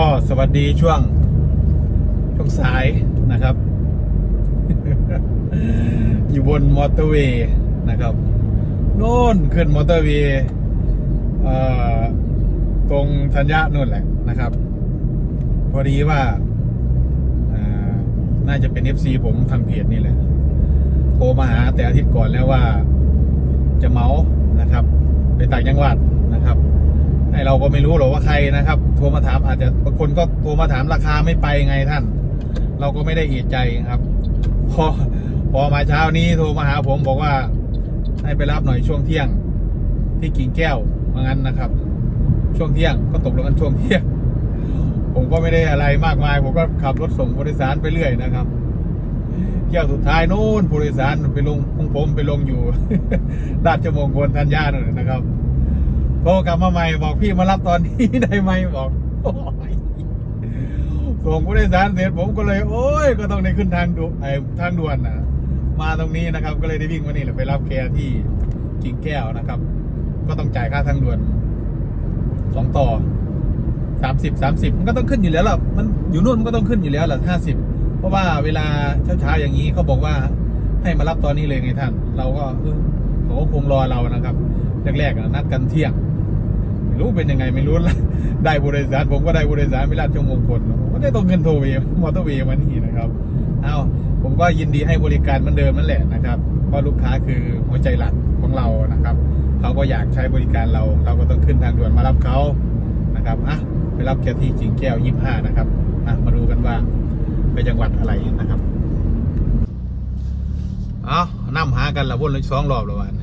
ก็สวัสดีช่วงช่วงสายนะครับ อยู่บนมอเตอร์เวย์นะครับโน่นขึ้นมอเตอร์เวย์ตรงธัญญะนู่นแหละนะครับ พอดีว่าน่าจะเป็น FC ผมทางเพจนี่แหละ โทรมาหาแต่อาทิตย์ก่อนแล้วว่าจะเมานะครับ ไปต่างจังหวัด เราก็ไม่รู้หรอกว่าใครนะครับโทรมาถามอาจจะบางคนก็โทรมาถามราคาไม่ไปไงท่าน เราก็ไม่ได้เอะใจครับพอพอมาเช้านี้โทรมาหาผมบอกว่าให้ไปรับหน่อยช่วงเที่ยง ที่กิ่งแก้วว่างั้นนะครับ ช่วงเที่ยงก็ตกลงกันช่วงเที่ยง ผมก็ไม่ได้อะไรมากมาย ผมก็ขับรถส่งผู้โดยสารไปเรื่อยนะครับเที่ยวสุดท้ายนู้นผู้โดยสารไปลงของผมไปลงอยู่ราชมงคลธัญญาหนั่นนะครับ โทรกลับมาใหม่บอกพี่มารับตอนนี้ได้ไหมบอกส่งผู้โดยสารเสร็จผมก็เลย โอ้ย ก็ต้องได้ขึ้นทางด่วนไอ้ทางด่วนนะมาตรงนี้นะครับ ก็เลยได้วิ่งมานี่แหละไปรับแกที่กิ่งแก้วนะครับ ก็ต้องจ่ายค่าทางด่วนสองต่อสามสิบสามสิบมันก็ต้องขึ้นอยู่แล้วล่ะมันอยู่นู่นมันก็ต้องขึ้นอยู่แล้วหละห้าสิบเพราะว่าเวลาเช้าๆอย่างนี้เขาบอกว่าให้มารับตอนนี้เลยไงท่าน เราก็เขาก็คงรอเรานะครับ แรกๆนัดกันเที่ยง รู้เป็นยังไงไม่รู้ละได้บริษัทผมก็ได้บริษัทไม่ราชมงคลผมก็ได้ต้องเงินโทเวมอเตอร์เวย์มานี่นะครับเอาผมก็ยินดีให้บริการเหมือนเดิมนั่นแหละนะครับเพราะลูกค้าคือหัวใจหลักของเรานะครับเขาก็อยากใช้บริการเรา เราก็ต้องขึ้นทางด่วนมารับเขานะครับอะไปรับแกที่จิงแก้วยี่ห้านะครับอะมาดูกันว่าไปจังหวัดอะไรนะครับเอานั่หากันละวนเลยสองรอบละวัน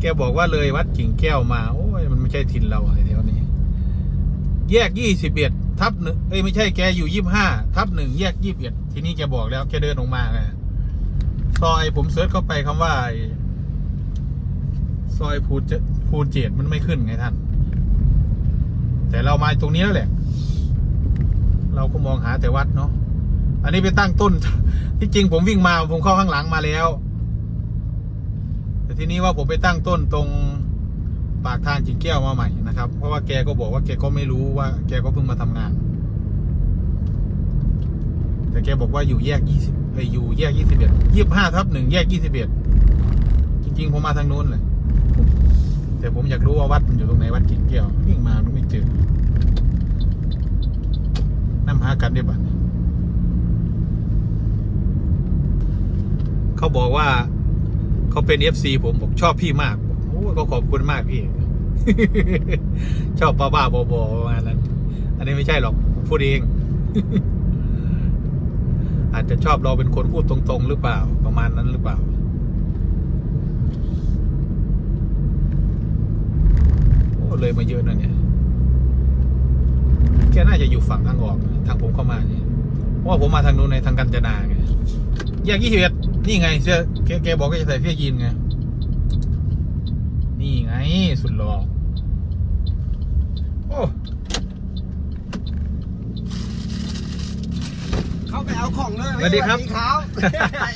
แกบอกว่าเลยวัดกิ่งแก้วมา โอ้ ใช่ถิ่นเราอะไรแถวนี้ แยกยี่สิบเอ็ดทับหนึ่งเอ้ยไม่ใช่แกอยู่ยี่ห้าทับหนึ่งแยกยี่สิบเอ็ดทีนี้แกบอกแล้วแกเดินออกมาไงซอยผมเสิร์ชเข้าไปคำว่าซอยภูเจภูเจดมันไม่ขึ้นไงท่าน แต่เรามาตรงนี้แล้วแหละ เราก็มองหาแต่วัดเนาะอันนี้ไปตั้งต้น ที่จริงผมวิ่งมาผมเข้าข้างหลังมาแล้ว แต่ทีนี้ว่าผมไปตั้งต้นตรง ปากทางจิงแก้วมาใหม่นะครับ เพราะว่าแกก็บอกว่าแกก็ไม่รู้ว่า แกก็เพิ่งมาทำงาน แต่แกบอกว่าอยู่แยกยี่สิบไออยู่แยกยี่สิบเอ็ดยี่ห้าทับหนึ่งแยกยี่สิบเอ็ดจริงๆผมมาทางนู้นเลยแต่ผมอยากรู้ว่าวัดมันอยู่ตรงไหนวัดกิ่งแก้ววิ่งมาไม่เจอน้ำหากันได้บัดเขาบอกว่า เขาเป็นเอฟซีผมบอกชอบพี่มากู้ก็ขอบคุณมากพี่ ชอบบ้าบ้าบอๆประมาณนั้น อันนี้ไม่ใช่หรอกพูดเอง อาจจะชอบเราเป็นคนพูดตรง ๆ หรือเปล่า ประมาณนั้นหรือเปล่าโอ้เลยมาเยอะนะเนี่ยแกน่าจะอยู่ฝั่งทางออก ทางผมเข้ามาเนี่ยเพราะว่าผมมาทางนู้นในทางกัญจนาไงแยกยี่สิบเอ็ดนี่ไงเสื้อแกแกบอกก็จะใส่เสื้อยีนไง สุดหล่อโอ้เขาไปเอาของเลยสวัสดีครับเขา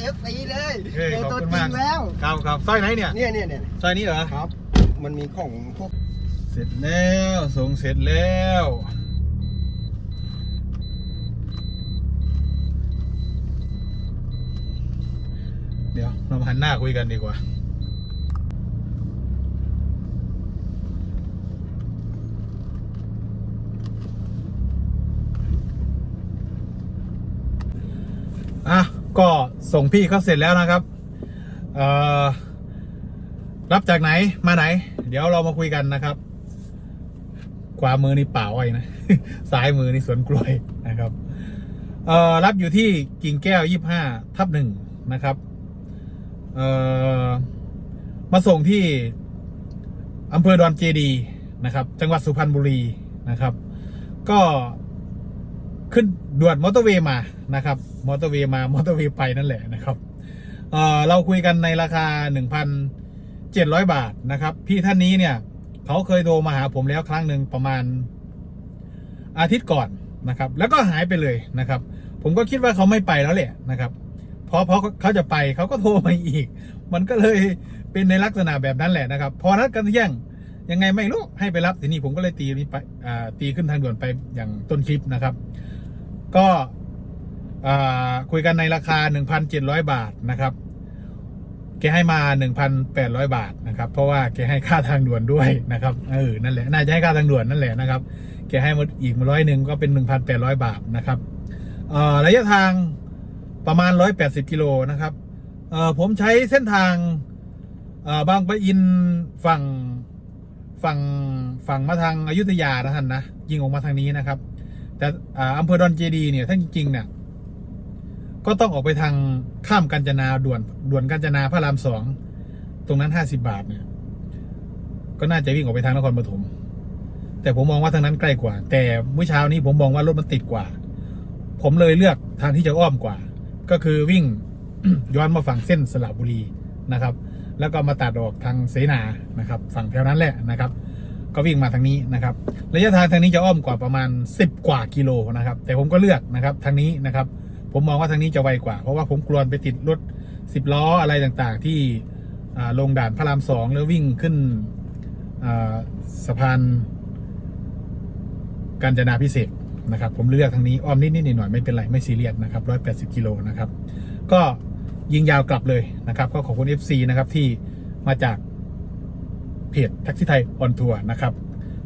เอฟซีเลยเฮ้ยเจอขอบตัวคุณจริมาก งแล้ว ครับครับซอยไหนเนี่ยเนี่ยเนี่ยเนี่ยซอยนี้เหรอ ครับ มันมีของพวกเสร็จแล้วส่งเสร็จแล้ว เดี๋ยวเรามาหันหน้าคุยกันดีกว่า อะ ก็ส่งพี่เขาเสร็จแล้วนะครับรับจากไหนมาไหน เดี๋ยวเรามาคุยกันนะครับขวามือนี่ป่าอ้อยนะซ้ายมือนี่สวนกล้วยนะครับเอ่อรับอยู่ที่กิ่งแก้วยี่ห้าทับหนึ่งนะครับเอ่อมาส่งที่อำเภอดอนเจดีนะครับ จังหวัดสุพรรณบุรีนะครับ ก็ ขึ้นด่วนมอเตอร์เวย์มานะครับมอเตอร์เวย์มามอเตอร์เวย์ไปนั่นแหละนะครับเออเราคุยกันในราคาหนึ่งพันเจ็ดร้อยบาทนะครับ พี่ท่านนี้เนี่ยเขาเคยโทรมาหาผมแล้วครั้งหนึ่งประมาณอาทิตย์ก่อนนะครับ แล้วก็หายไปเลยนะครับ ผมก็คิดว่าเขาไม่ไปแล้วแหละนะครับพอพอเขาจะไปเขาก็โทรมาอีก มันก็เลยเป็นในลักษณะแบบนั้นแหละนะครับ พอนัดกันเที่ยงยังไงไม่รู้ให้ไปรับทีนี้ผมก็เลยตีนี้ไปตีขึ้นทางด่วนไปอย่างต้นคลิปนะครับ ก็คุยกันในราคา 1,700 บาทนะครับ แกให้มา 1,800 บาทนะครับ เพราะว่าแกให้ค่าทางด่วนด้วยนะครับ เออ นั่นแหละ น่าจะให้ค่าทางด่วนนั่นแหละนะครับ แกให้มาอีกมาร้อยหนึ่งก็เป็น 1,800 บาทนะครับระยะทางประมาณ 180 กิโลนะครับ ผมใช้เส้นทางบางปะอินฝั่งฝั่งฝั่งมาทางอายุทยานะท่านนะ ยิงออกมาทางนี้นะครับ แต่อ่าอำเภอดอนเจดีย์เนี่ยถ้าจริงๆเนี่ยก็ต้องออกไปทางข้ามกาญจนาด่วนด่วนกาญจนาพระรามสองตรงนั้นห้าสิบาทเนี่ย ก็น่าจะวิ่งออกไปทางนครปฐมแต่ผมมองว่าทางนั้นใกล้กว่า แต่เมื่อเช้านี้ผมมองว่ารถมันติดกว่า ผมเลยเลือกทางที่จะอ้อมกว่า ก็คือวิ่งย้อนมาฝั่งเส้นสระบุรีนะครับ แล้วก็มาตัดออกทางเสนานะครับ ฝั่งแถวนั้นแหละนะครับ ก็วิ่งมาทางนี้นะครับ ระยะทางทางนี้จะอ้อมกว่าประมาณ 10 กว่ากิโลนะครับ แต่ผมก็เลือกนะครับทางนี้นะครับ ผมมองว่าทางนี้จะไวกว่า เพราะว่าผมกลวนไปติดรถสิบล้ออะไรต่างๆ ที่ลงด่านพระรามสองแล้ววิ่งขึ้นสะพานกาญจนาพิเศษกนะครับ ผมเลือกทางนี้อ้อมนิดๆหน่อยๆไม่เป็นไรไม่ซีเรียสนะครับร้อยแปดสิบกิโลนะครับ ก็ยิงยาวกลับเลยนะครับ ก็ขอบคุณ FC นะครับที่มาจาก เพจแท็กซี่ไทยออนทัวร์นะครับ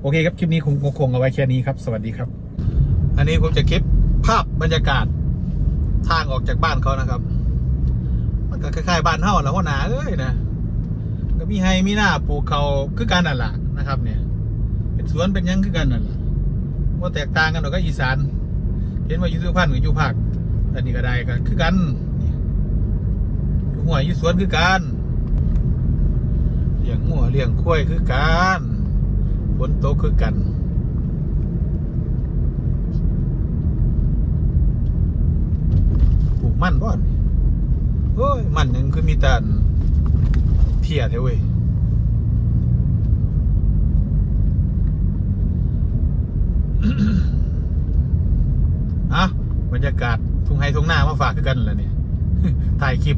โอเคครับ คลิปนี้คงคงเอาไว้แค่นี้ครับ สวัสดีครับ อันนี้ผมจะคลิปภาพบรรยากาศทางออกจากบ้านเขานะครับ มันก็คล้ายๆบ้านเฮาแหล้วหัวหนาเอ้ยนะก็มีไฮมีหน้าปลูกเขาคือกันนั่นแหละนะครับ เนี่ย เป็นสวนเป็นยังคือกันนั่นแหละว่าแตกต่างกันหรอกก็อีสาน เห็นว่าอยู่สุพรรณกับอยู่ภาคอันนี้ก็ได้ก็คือกันอยู่หัวอยู่สวนคือกัน เลี้ยงหัวเลี้ยงควายคือกันฝนตกคือกันปลูกมันบ่อนโอ้ยมันยังคือมีแต่อันเพียเท่เว้ยอะบรรยากาศทุ่งไฮทุ่งหน้ามาฝากคือกันแหละเนี่ยถ่ายคลิป